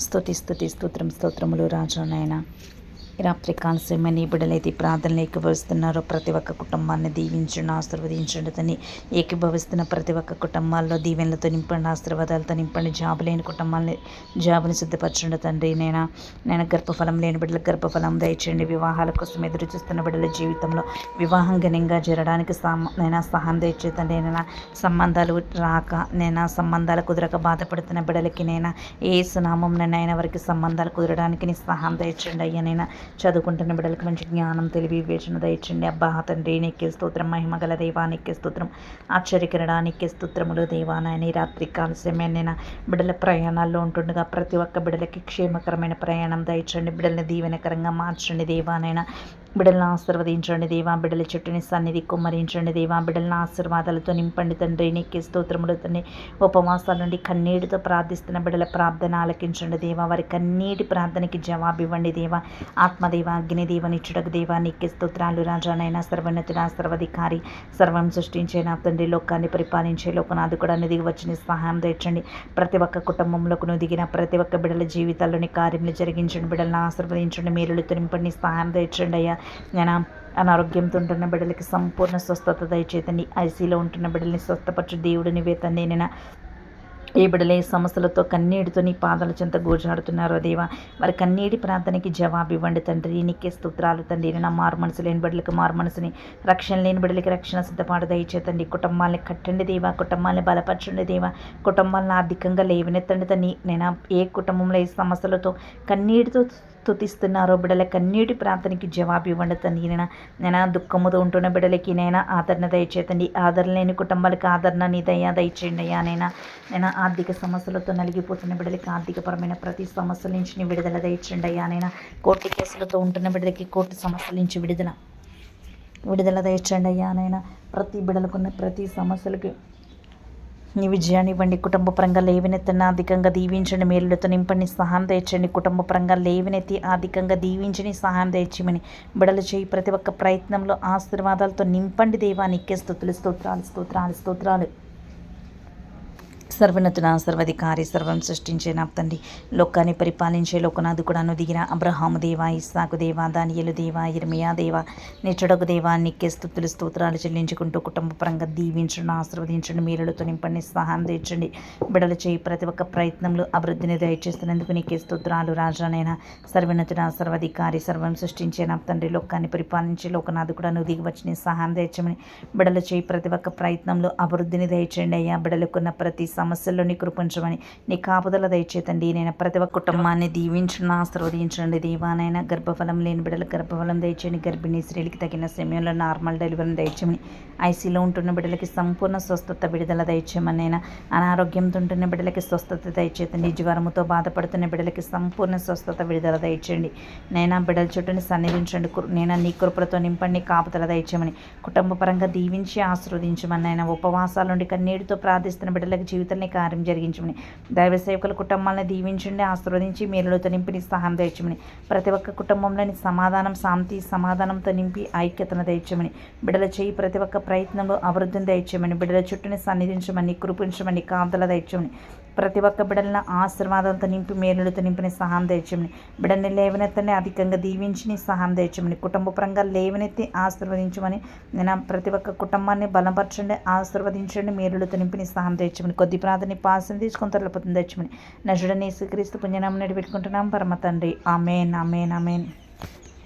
స్థుతి స్థుతి స్తోత్రం స్తోత్రములు రాజు నాయన రాత్రికాల రాత్రి బిడ్డలైతే ప్రార్థనలు ఏకీభవిస్తున్నారో ప్రతి ఒక్క కుటుంబాన్ని దీవించండి ఆశీర్వదించండి తని ఏకీభవిస్తున్న ప్రతి ఒక్క కుటుంబాల్లో దీవెనలతో నింపండి ఆశీర్వాదాలతో నింపండి జాబు లేని కుటుంబాలని జాబుని సిద్ధపరచండి తండ్రి. నేను నేను గర్భఫలం లేని బిడ్డలకు గర్భఫలం దయచేయండి. వివాహాల కోసం ఎదురు చూస్తున్న బిడ్డల జీవితంలో వివాహం ఘనంగా జరగడానికి సమ నేను సహాయం దయచేతండి నేను సంబంధాలు రాక నేను సంబంధాలు కుదరక బాధపడుతున్న బిడ్డలకి నేను ఏ సునామం నైనా వారికి సంబంధాలు కుదరడానికి నీ సహాయం దయచండి అయ్యా నేను చదువుకుంటున్న బిడ్డలకు మంచి జ్ఞానం తెలివి వివేచన దయచండి. అబ్బా తండ్రి నీకే స్తోత్రం. మహిమ గల దేవా నీకే స్తోత్రం. ఆశ్చర్యకరడా నీకే స్తోత్రములు దేవా నాయన. ఈ రాత్రి బిడ్డల ప్రయాణాల్లో ఉంటుండగా ప్రతి ఒక్క బిడ్డలకి క్షేమకరమైన ప్రయాణం దయచండి. బిడ్డలని దీవెనకరంగా మార్చండి దేవానైనా బిడ్డలను ఆశీర్వదించండి దేవా బిడ్డల చుట్టూని సన్నిధి కుమ్మరించండి దేవా బిడ్డలను ఆశీర్వాదాలతో నింపండి తండ్రి. నీకే స్తోత్రములు తండ్రి. ఉపవాసాల నుండి కన్నీటితో ప్రార్థిస్తున్న బిడ్డల ప్రార్థన ఆలకించండి దేవా. వారి కన్నీటి ప్రార్థనకి జవాబు ఇవ్వండి దేవా. ఆత్మదేవ అగ్నిదేవ నిచ్చుడకు దేవా. నీకే స్తోత్రాలు రాజానైనా సర్వోన్నతుడా సర్వాధికారి సర్వం సృష్టించే నా తండ్రి. లోకాన్ని పరిపాలించే లోకనాది కూడా దిగి వచ్చిన సహాయం తెచ్చండి ప్రతి ఒక్క కుటుంబంలోకి దిగిన ప్రతి ఒక్క బిడ్డల జీవితాల్లోని కార్యములు జరిగించండి. బిడ్డలను ఆశీర్వదించండి. మీరు నింపండి. సహాయం తెచ్చండి అయ్యా. నేను అనారోగ్యంతో ఉంటున్న బిడ్డలకి సంపూర్ణ స్వస్థత దయచేతండి ఐసీలో ఉంటున్న బిడ్డల్ని స్వస్థపరచు దేవుడిని వేతండి నేను ఏ బిడలే సమస్యలతో కన్నీటితో నీ పాదాల చెంత గోజాడుతున్నారో దేవా. వారి కన్నీటి ప్రార్థనకి జవాబు ఇవ్వండి తండ్రి. నీకే స్తోత్రాలు తండ్రి. నా మారు మనసు లేని బిడ్డలకు మారు మనసుని రక్షణ లేని బిడ్డలకి రక్షణ సిద్ధపాటు దయచేతండి. కుటుంబాలని కట్టండి దేవా. కుటుంబాలని బలపరచండి దేవా. కుటుంబాలను ఆర్థికంగా లేవనెత్తండి తండ్రి నేను ఏ కుటుంబంలో ఏ సమస్యలతో కన్నీటితో స్థుతిస్తున్నారో బిడ్డల కన్నీటి ప్రార్థనకి జవాబు ఇవ్వండి తండ్రి నేను నేను దుఃఖముతో ఉంటున్న బిడ్డలకి నైనా ఆదరణ దయచేతండి. ఆదరణ లేని కుటుంబాలకు ఆదరణ నీ దయ దయచేయండి అయ్యా. నైనా నేను ఆర్థిక సమస్యలతో నలిగిపోతున్న బిడ్డలకి ఆర్థికపరమైన ప్రతి సమస్యల నుంచి విడుదల దయచేయండి అయ్యా నేను కోర్టు కేసులతో ఉంటున్న బిడ్డలకి కోర్టు సమస్యల నుంచి విడుదల. విడుదల దయచేయండి అయ్యా నైనా ప్రతి బిడలకున్న ప్రతి సమస్యలకి నీ విజయాన్ని ఇవ్వండి. కుటుంబ పరంగా లేవనెత్తని అధికంగా దీవించండి. మేలులతో నింపండి. సహాయం తెచ్చండి కుటుంబ పరంగా లేవనెత్తి అధికంగా దీవించని సహాయం తెచ్చమని బిడలు చేయి. ప్రతి ఒక్క ప్రయత్నంలో ఆశీర్వాదాలతో నింపండి దేవానికి నీకే స్తోత్రాలు స్తోత్రాలు స్తోత్రాలు. సర్వనతున సర్వధికారి సర్వం సృష్టించే నా తండ్రి. లోకాన్ని పరిపాలించే లోకనాథు కూడా దిగిన అబ్రహాము దేవా ఇస్సాకు దేవా దానియలు దేవా ఇర్మియా దేవా నిచ్చడకు దేవా నిక్కే స్థుతులు స్తోత్రాలు చెల్లించుకుంటూ కుటుంబ పరంగా దీవించండి ఆశీర్వదించండి మీరులతో నింపండి సహాయం తెచ్చండి. బిడలు చేయి ప్రతి ఒక్క ప్రయత్నంలో అభివృద్ధిని దయచేస్తున్నందుకు నీకే స్తోత్రాలు రాజానైనా. సర్వనతున సర్వాధికారి సర్వం సృష్టించే నా తండ్రి. లోకాన్ని పరిపాలించే లోకనాథు కూడా నువ్వు దిగి వచ్చిన సహాయం తెచ్చమని బిడలు చేయి ప్రతి ఒక్క ప్రయత్నంలో అభివృద్ధిని దయచేయండి అయ్యా. బిడలకున్న ప్రతి సమస్యల్లో నీ కృపించమని నీ కాపుదల దయచేతండి. నేను ప్రతి ఒక్క కుటుంబాన్ని దీవించండి ఆశీర్వదించండి దేవానైనా గర్భఫలం లేని బిడ్డల గర్భఫలం దయచేయండి. గర్భిణీ స్త్రీలకి తగిన సమయంలో నార్మల్ డెలివరీ దయచేయమని ఐసీలో ఉంటున్న బిడ్డలకి సంపూర్ణ స్వస్థత విడుదల దయచేయమని నేను అనారోగ్యంతో ఉంటున్న బిడ్డలకి స్వస్థత దయచేతండి జ్వరముతో బాధపడుతున్న బిడ్డలకి సంపూర్ణ స్వస్థత విడుదల దయచేయండి. నైనా బిడ్డల చుట్టూని సన్నిధించండి. నేను నీ కృపలతో నింపండి కాపుదల దయచేయమని కుటుంబ పరంగా దీవించి ఆశీర్వదించమని ఆయన ఉపవాసాల నుండి కన్నీటితో ప్రార్థిస్తున్న బిడ్డలకి జీవితాన్ని కార్యం జరిగించమని. దైవ సేవకుల కుటుంబాలను దీవించండి ఆశీర్వదించి మీరులతో నింపి సహాయం తెచ్చమని ప్రతి ఒక్క కుటుంబంలోని సమాధానం శాంతి సమాధానంతో నింపి ఐక్యతను దయచమని బిడ్డల చేయి ప్రతి ఒక్క ప్రయత్నంలో అభివృద్ధిని దయచేయమని. బిడ్డల చుట్టూని సన్నిధించమని కురిపించమని కాంతల దయచమని ప్రతి ఒక్క బిడ్డలను ఆశీర్వాదంతో నింపి మేలులతో నింపిన సహాయం తెచ్చమని బిడ్డని లేవనెత్తని అధికంగా దీవించి నీ సహాయం తెచ్చమని కుటుంబ పరంగా లేవనెత్తి ఆశీర్వదించమని. నేను ప్రతి ఒక్క కుటుంబాన్ని బలపరచండి ఆశీర్వదించండి మేలులతో నింపిని సహాయం తెచ్చమని కొద్ది ప్రార్థన పాసం తీసుకొని తరలిపోతుంది తెచ్చమని నజుడని శ్రీక్రీస్తు పుణ్యనామని నడిపెట్టుకుంటున్నాం పరమ తండ్రి. Amen amen amen.